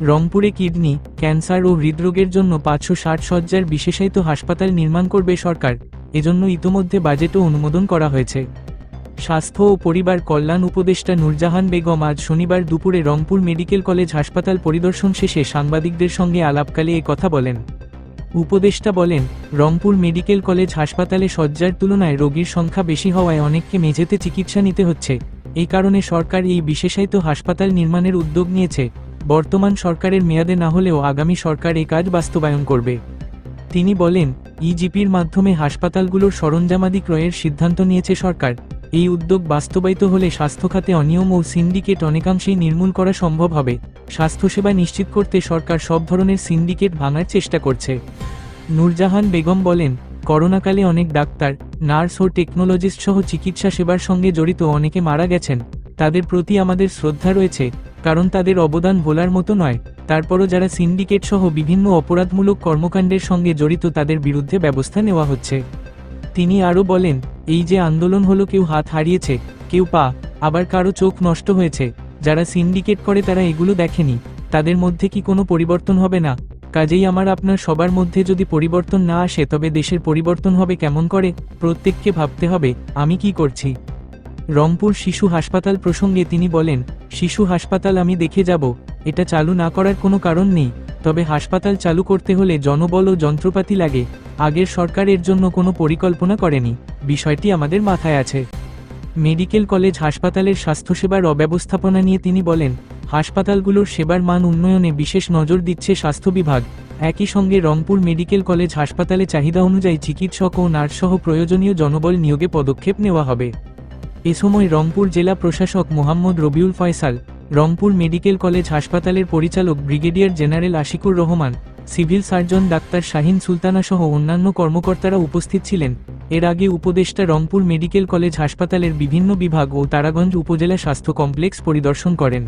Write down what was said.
রংপুরে kidney, cancer ও হৃদরোগের জন্য পাঁচশো ষাট শয্যার বিশেষায়িত হাসপাতাল নির্মাণ করবে সরকার। এজন্য ইতোমধ্যে বাজেটও অনুমোদন করা হয়েছে। স্বাস্থ্য ও পরিবার কল্যাণ উপদেষ্টা নূরজাহান বেগম আজ শনিবার দুপুরে রংপুর মেডিকেল কলেজ হাসপাতাল পরিদর্শন শেষে সাংবাদিকদের সঙ্গে আলাপকালে এ কথা বলেন। উপদেষ্টা বলেন, রংপুর মেডিকেল কলেজ হাসপাতালে শয্যার তুলনায় রোগীর সংখ্যা বেশি হওয়ায় অনেককে মেঝেতে চিকিৎসা নিতে হচ্ছে। এই কারণে সরকার এই বিশেষায়িত হাসপাতাল নির্মাণের উদ্যোগ নিয়েছে। বর্তমান সরকারের মেয়াদে না হলেও আগামী সরকার এই কাজ বাস্তবায়ন করবে। তিনি বলেন, ইজিপির মাধ্যমে হাসপাতালগুলোর সরঞ্জামাদি ক্রয়ের সিদ্ধান্ত নিয়েছে সরকার। এই উদ্যোগ বাস্তবায়িত হলে স্বাস্থ্যখাতে অনিয়ম ও সিন্ডিকেট অনেকাংশেই নির্মূল করা সম্ভব হবে। স্বাস্থ্যসেবা নিশ্চিত করতে সরকার সব ধরনের সিন্ডিকেট ভাঙার চেষ্টা করছে। নূরজাহান বেগম বলেন, করোনাকালে অনেক ডাক্তার, নার্স ও টেকনোলজিস্ট সহ চিকিৎসা সেবার সঙ্গে জড়িত অনেকে মারা গেছেন। তাদের প্রতি আমাদের শ্রদ্ধা রয়েছে। কারণ তাদের অবদান ভোলার মতো নয়। তারপরও যারা সিন্ডিকেট সহ বিভিন্ন অপরাধমূলক কর্মকাণ্ডের সঙ্গে জড়িত তাদের বিরুদ্ধে ব্যবস্থা নেওয়া হচ্ছে। তিনি আরও বলেন, এই যে আন্দোলন হলো, কেউ হাত হারিয়েছে, কেউ পা, আবার কারও চোখ নষ্ট হয়েছে। যারা সিন্ডিকেট করে, তারা এগুলো দেখেনি। তাদের মধ্যে কি কোনো পরিবর্তন হবে না? কাজেই আমার আপনার সবার মধ্যে যদি পরিবর্তন না আসে, তবে দেশের পরিবর্তন হবে কেমন করে? প্রত্যেককে ভাবতে হবে, আমি কি করছি? রংপুর শিশু হাসপাতাল প্রসঙ্গে তিনি বলেন, শিশু হাসপাতাল আমি দেখে যাব, এটা চালু না করার কোনো কারণ নেই, তবে হাসপাতাল চালু করতে হলে জনবল ও যন্ত্রপাতি লাগে, আগের সরকার এর জন্য কোনো পরিকল্পনা করেনি, বিষয়টি আমাদের মাথায় আছে। মেডিকেল কলেজ হাসপাতালের স্বাস্থ্যসেবার অব্যবস্থাপনা নিয়ে তিনি বলেন, হাসপাতালগুলোর সেবার মান উন্নয়নে বিশেষ নজর দিচ্ছে স্বাস্থ্য বিভাগ। একই সঙ্গে রংপুর মেডিকেল কলেজ হাসপাতালে চাহিদা অনুযায়ী চিকিৎসক ও নার্সসহ প্রয়োজনীয় জনবল নিয়োগে পদক্ষেপ নেওয়া হবে। এ সময় রংপুর জেলা প্রশাসক মোহাম্মদ রবিউল ফয়সাল, রংপুর মেডিকেল কলেজ হাসপাতালের পরিচালক brigadier general Ashikur Rahman, civil surgeon doctor Shahin সুলতানাসহ অন্যান্য কর্মকর্তারা উপস্থিত ছিলেন। এর আগে উপদেষ্টা রংপুর মেডিকেল কলেজ হাসপাতালের বিভিন্ন বিভাগ ও তারাগঞ্জ উপজেলা স্বাস্থ্য কমপ্লেক্স পরিদর্শন করেন।